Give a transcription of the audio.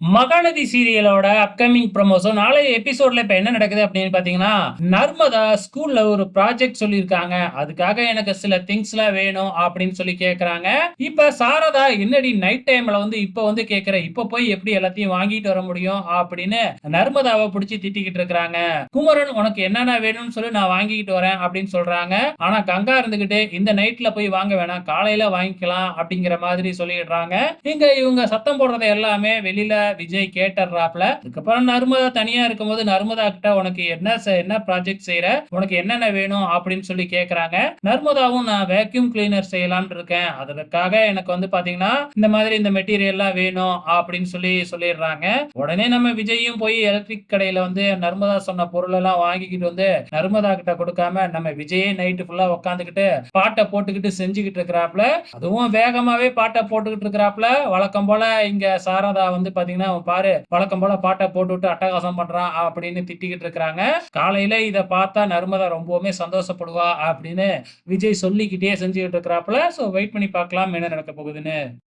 Mahanadi சீரியலோட upcoming promotion நாளைய எபிசோட்ல இப்ப என்ன நடக்குது அப்படின்னு பாத்தீங்கன்னா நர்மதா ஸ்கூல்ல ஒரு ப்ராஜெக்ட் சொல்லியிருக்காங்க. அதுக்காக எனக்கு சில திங்ஸ் எல்லாம் வேணும் அப்படின்னு சொல்லி கேக்குறாங்க. இப்ப சாரதா என்னடி நைட் டைம்ல வந்து இப்ப வந்து கேக்குற இப்ப போய் எப்படி எல்லாத்தையும் வாங்கிட்டு வர முடியும் அப்படின்னு நர்மதாவை பிடிச்சி திட்டிக்கிட்டு இருக்கிறாங்க. குமரன் உனக்கு என்னென்ன வேணும்னு சொல்லி நான் வாங்கிக்கிட்டு வரேன் அப்படின்னு சொல்றாங்க. ஆனா கங்கா இருந்துகிட்டு இந்த நைட்ல போய் வாங்க வேணாம் காலையில வாங்கிக்கலாம் அப்படிங்கிற மாதிரி சொல்லிடுறாங்க. இங்க இவங்க சத்தம் போடுறது எல்லாமே வெளியில விஜய் கேட்டுறாப்ல அதுக்கப்புறம் நர்மதா தனியா இருக்கும்போது நர்மதா கிட்ட உனக்கு என்ன என்ன ப்ராஜெக்ட் செய்யற உனக்கு என்னென்ன வேணும்? அப்படின்னு சொல்லி கேக்குறாங்க. நர்மதாவும் நான் வேக்யூம் கிளீனர் செய்யலாம்னு இருக்கேன். அதற்காக எனக்கு வந்து பாத்தீங்கன்னா இந்த மாதிரி இந்த மெட்டீரியல் எல்லாம் வேணும் அப்படின்னு சொல்லி சொல்லிடுறாங்க. உடனே நம்ம விஜயும் போய் எலக்ட்ரிக் கடையில வந்து நர்மதா சொன்ன பொருள் எல்லாம் வாங்கிக்கிட்டு வந்து நர்மதா கிட்ட கொடுக்காம நம்ம விஜயே நைட்டு ஃபுல்லா உட்காந்துக்கிட்டு பாட்டை போட்டுக்கிட்டு செஞ்சுக்கிட்டு இருக்கிறாப்ல அதுவும் வேகமாவே பாட்டை போட்டுக்கிட்டு இருக்கிறாப்ல வழக்கம் போல இங்க சாரதா வந்து பாத்தீங்கன்னா அவன் பாரு வழக்கம் போல பாட்டை போட்டுவிட்டு அட்டகாசம் பண்றான் அப்படின்னு திட்டிக்கிட்டு இருக்கிறாங்க. காலையில இத பார்த்தா நர்மதா ரொம்பவுமே சந்தோஷப்படுவா அப்படின்னு விஜய் சொல்லிக்கிட்டே செஞ்சுக்கிட்டு இருக்கிறாப்புல. சோ வெயிட் பண்ணி பார்க்கலாம் என்ன நடக்க போகுதுன்னு.